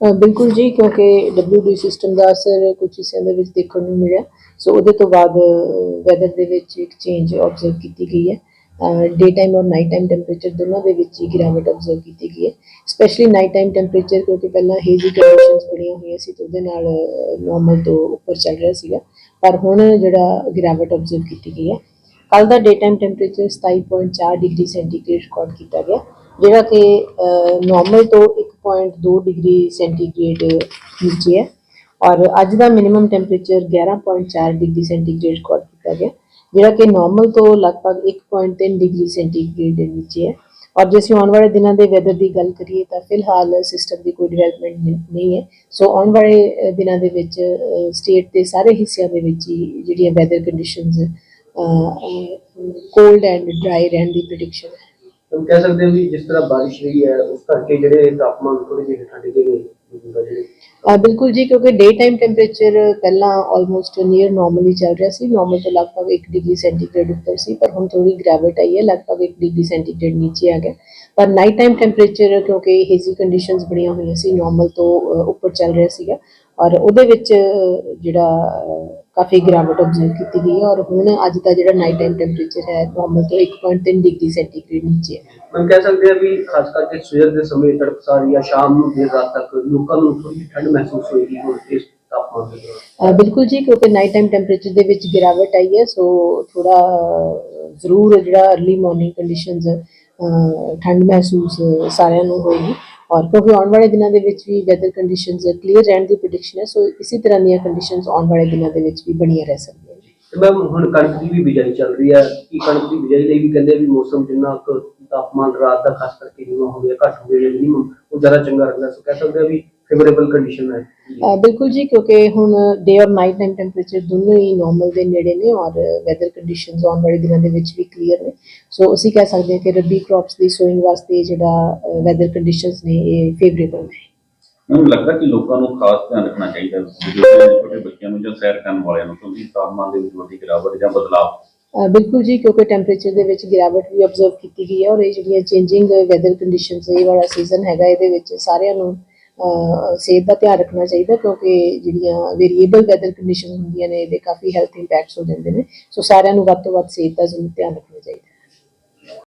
ਬਿਲਕੁਲ ਜੀ, ਕਿਉਂਕਿ WD ਸਿਸਟਮ ਦਾ ਅਸਰ ਕੁਝ ਹਿੱਸਿਆਂ ਦੇ ਵਿੱਚ ਦੇਖਣ ਨੂੰ ਮਿਲਿਆ। ਸੋ ਉਹਦੇ ਤੋਂ ਬਾਅਦ ਵੈਦਰ ਦੇ ਵਿੱਚ ਇੱਕ ਚੇਂਜ ਆਬਜ਼ਰਵ ਕੀਤੀ ਗਈ ਹੈ। ਡੇ ਟਾਈਮ ਔਰ ਨਾਈਟ ਟਾਈਮ ਟੈਂਪਰੇਚਰ ਦੋਨਾਂ ਦੇ ਵਿੱਚ ਹੀ ਗਿਰਾਵਟ ਆਬਜ਼ਰਵ ਕੀਤੀ ਗਈ ਹੈ। ਸਪੈਸ਼ਲੀ ਨਾਈਟ ਟਾਈਮ ਟੈਂਪਰੇਚਰ ਕਿਉਂਕਿ ਪਹਿਲਾਂ ਹੇਜ਼ੀ ਕੰਡੀਸ਼ਨਸ ਬਣੀਆਂ ਹੋਈਆਂ ਸੀ ਤੇ ਉਹਦੇ ਨਾਲ ਨਾਰਮਲ ਤੋਂ ਉੱਪਰ ਚੱਲ ਰਿਹਾ ਸੀਗਾ। ਪਰ ਹੁਣ ਜਿਹੜਾ ਗਿਰਾਵਟ ਆਬਜ਼ਰਵ ਕੀਤੀ ਗਈ ਹੈ। ਕੱਲ ਦਾ day time temperature 27.4 degree centigrade record ਕੀਤਾ ਗਿਆ। ਜਿਹੜਾ ਕਿ ਨਾਰਮਲ ਤੋਂ 1.2 ਡਿਗਰੀ ਸੈਂਟੀਗ੍ਰੇਡ ਨੀਚੇ ਹੈ ਔਰ ਅੱਜ ਦਾ minimum temperature 11.4 degree centigrade record ਕੀਤਾ ਗਿਆ, ਜਿਹੜਾ ਕਿ ਨਾਰਮਲ ਤੋਂ ਲਗਭਗ 1.3 ਡਿਗਰੀ ਸੈਂਟੀਗ੍ਰੇਡ ਨੀਚੇ ਹੈ ਔਰ ਜੇ ਅਸੀਂ ਆਉਣ ਵਾਲੇ ਦਿਨਾਂ ਦੇ ਵੈਦਰ ਦੀ ਗੱਲ ਕਰੀਏ ਤਾਂ ਫਿਲਹਾਲ ਸਿਸਟਮ ਦੀ ਕੋਈ ਡਿਵੈਲਪਮੈਂਟ ਨਹੀਂ ਹੈ ਸੋ ਆਉਣ ਵਾਲੇ ਦਿਨਾਂ ਦੇ ਵਿੱਚ ਸਟੇਟ ਦੇ ਸਾਰੇ ਹਿੱਸਿਆਂ ਦੇ ਵਿੱਚ ਹੀ ਜਿਹੜੀਆਂ weather conditions cold and dry ਰਹਿਣ ਦੀ ਪ੍ਰੈਡਿਕਸ਼ਨ ਹੈ। ਹਮ ਕਹਿ ਸਕਦੇ ਹਾਂ ਵੀ ਜਿਸ ਤਰ੍ਹਾਂ ਬਾਰਿਸ਼ ਹੋਈ ਹੈ, ਉਸ ਕਰਕੇ ਜਿਹੜੇ ਤਾਪਮਾਨ ਥੋੜੇ ਜਿਹੇ ਠੰਡ ਗਏ ਨੇ ਬਿਲਕੁਲ ਜੀ, ਕਿਉਂਕਿ ਡੇ ਟਾਈਮ ਟੈਂਪਰੇਚਰ ਪਹਿਲਾਂ ਆਲਮੋਸਟ ਨੀਅਰ ਨਾਰਮਲੀ ਚੱਲ ਰਿਹਾ ਸੀ ਨਾਰਮਲ ਤੋਂ ਲਗਭਗ 1 ਡਿਗਰੀ ਸੈਂਟੀਗ੍ਰੇਡ ਉੱਪਰ ਸੀ, ਪਰ ਹੁਣ ਥੋੜੀ ਗ੍ਰੈਵਿਟ ਆਈ ਹੈ, ਲਗਭਗ 1 ਡਿਗਰੀ ਸੈਂਟੀਗ੍ਰੇਡ ਨੀਚੇ ਆ ਗਿਆ। ਪਰ ਨਾਈਟ ਟਾਈਮ ਟੈਂਪਰੇਚਰ ਕਿਉਂਕਿ ਹੇਜ਼ੀ ਕੰਡੀਸ਼ਨਸ ਬਣੀਆਂ ਹੋਈਆਂ ਸੀ ਨਾਰਮਲ ਤੋਂ ਉੱਪਰ ਚੱਲ ਰਿਹਾ ਸੀਗਾ। ਔਰ ਉਹਦੇ ਵਿੱਚ ਜਿਹੜਾ ਕਾਫੀ ਗਿਰਾਵਟ ਆਬਜ਼ਰਵ ਕੀਤੀ ਗਈ ਹੈ ਔਰ ਹੁਣ ਅੱਜ ਦਾ ਜਿਹੜਾ ਨਾਈਟ ਟਾਈਮ ਟੈਂਪਰੇਚਰ ਹੈ ਨਾਰਮਲ ਤੋਂ 1.3 ਡਿਗਰੀ ਸੈਂਟੀਗ੍ਰੇਡ ਨੀਚੇ ਹੈ। ਮੈਂ ਕਹਿ ਸਕਦੇ ਹਾਂ ਵੀ ਖਾਸ ਕਰਕੇ ਸਵੇਰ ਦੇ ਸਮੇਂ ਤੜਕਸਾਰ ਜਾਂ ਸ਼ਾਮ ਨੂੰ ਦੇਰ ਰਾਤ ਤੱਕ ਲੋਕਾਂ ਨੂੰ ਥੋੜੀ ਠੰਡ ਮਹਿਸੂਸ ਹੋਏਗੀ ਹੁਣ ਇਸ ਤਾਪਮਾਨ ਦੇ ਬਿਲਕੁਲ ਜੀ ਕਿਉਂਕਿ ਨਾਈਟ ਟਾਈਮ ਟੈਂਪਰੇਚਰ ਦੇ ਵਿੱਚ ਗਿਰਾਵਟ ਆਈ ਹੈ ਸੋ ਥੋੜਾ ਜ਼ਰੂਰ ਜਿਹੜਾ अर्ਲੀ ਮਾਰਨਿੰਗ ਕੰਡੀਸ਼ਨਸ ਠੰਡ ਮਹਿਸੂਸ ਸਾਰਿਆਂ ਨੂੰ ਹੋਏਗੀ। ਔਰ ਕਿਉਂਕਿ ਆਉਣ ਵਾਲੇ ਦਿਨਾਂ ਦੇ ਵਿੱਚ ਵੀ ਵੈਦਰ ਕੰਡੀਸ਼ਨਸ ਕਲੀਅਰ ਰਹਿਣ ਦੀ ਪ੍ਰੈਡਿਕਸ਼ਨ ਹੈ ਸੋ ਇਸੇ ਤਰ੍ਹਾਂ ਦੀਆਂ ਕੰਡੀਸ਼ਨਸ ਆਉਣ ਵਾਲੇ ਦਿਨਾਂ ਦੇ ਵਿੱਚ ਵੀ ਬਣੀਆਂ ਰਹਿ ਸਕਦੀਆਂ ਨੇ। ਤੇ ਮੈਂ ਹੁਣ ਕਣਕ ਦੀ ਵੀ ਬਿਜਾਈ ਚੱਲ ਰਹੀ ਹੈ, ਕਿ ਕਣਕ ਦੀ ਬਿਜਾਈ ਲਈ ਵੀ ਕਹਿੰਦੇ ਵੀ ਮੌਸਮ ਜਿੰਨਾ ਕੁ ਤਾਪਮਾਨ ਰਾਤ ਦਾ ਖਾਸ ਕਰਕੇ ਨੀਵਾਂ ਹੋਵੇ ਘੱਟ ਹੋਵੇ ਜਾਂ ਮਿਨੀਮਮ ਉਹ ਜ਼ਿਆਦਾ ਚੰਗਾ ਰਹਿੰਦਾ। ਸੋ ਕਹਿ ਸਕਦੇ ਆ ਵੀ ਫੇਵਰੇਬਲ ਕੰਡੀਸ਼ਨ ਹੈ। ਬਿਲਕੁਲ ਜੀ ਕਿਉਂਕਿ ਹੁਣ ਡੇ ਔਰ ਨਾਈਟ ਟਾਈਮ ਟੈਂਪਰੇਚਰ ਦੋਨੋਂ ਹੀ ਨਾਰਮਲ ਦੇ ਨੇੜੇ ਨੇ ਔਰ ਵੈਦਰ ਕੰਡੀਸ਼ਨਸ ਆਉਣ ਵਾਲੇ ਦਿਨਾਂ ਦੇ ਵਿੱਚ ਵੀ ਕਲੀਅਰ ਨੇ। ਸੋ ਅਸੀਂ ਕਹਿ ਸਕਦੇ ਹਾਂ ਕਿ ਰੱਬੀ ਕ੍ਰੌਪਸ ਦੀ ਸੋਇੰਗ ਵਾਸਤੇ ਜਿਹੜਾ ਵੈਦਰ ਕੰਡੀਸ਼ਨਸ ਨੇ ਇਹ ਫੇਵਰੇਬਲ ਨੇ। ਮੈਨੂੰ ਲੱਗਦਾ ਕਿ ਲੋਕਾਂ ਨੂੰ ਖਾਸ ਧਿਆਨ ਰੱਖਣਾ ਚਾਹੀਦਾ ਛੋਟੇ ਬੱਚਿਆਂ ਨੂੰ ਜਾਂ ਸੈਰ ਕਰਨ ਵਾਲਿਆਂ ਨੂੰ ਕਿਉਂਕਿ ਤਾਪਮਾਨ ਦੇ ਵਿੱਚ ਵੱਡੀ ਗਿਰਾਵਟ ਜਾਂ ਬਦਲਾਅ ਬਿਲਕੁਲ ਜੀ, ਕਿਉਂਕਿ ਟੈਂਪਰੇਚਰ ਦੇ ਵਿੱਚ ਗਿਰਾਵਟ ਵੀ ਆਬਜ਼ਰਵ ਕੀਤੀ ਗਈ ਹੈ ਔਰ ਇਹ ਜਿਹੜੀਆਂ ਚੇਂਜਿੰਗ ਵੈਦਰ ਕੰਡੀਸ਼ਨਸ ਇਹ ਵਾਲਾ ਸੀਜ਼ਨ ਹੈਗਾ, ਇਹਦੇ ਵਿੱਚ ਸਾਰਿਆਂ ਨੂੰ ਸਿਹਤ ਦਾ ਧਿਆਨ ਰੱਖਣਾ ਚਾਹੀਦਾ, ਕਿਉਂਕਿ ਜਿਹੜੀਆਂ ਵੇਰੀਏਬਲ ਵੈਦਰ ਕੰਡੀਸ਼ਨ ਹੁੰਦੀਆਂ ਨੇ, ਇਹਦੇ ਕਾਫੀ ਹੈਲਥ ਇੰਪੈਕਟਸ ਹੋ ਜਾਂਦੇ ਨੇ। ਸੋ ਸਾਰਿਆਂ ਨੂੰ ਵੱਧ ਤੋਂ ਵੱਧ ਸਿਹਤ ਦਾ ਜ਼ਰੂਰ ਧਿਆਨ ਰੱਖਣਾ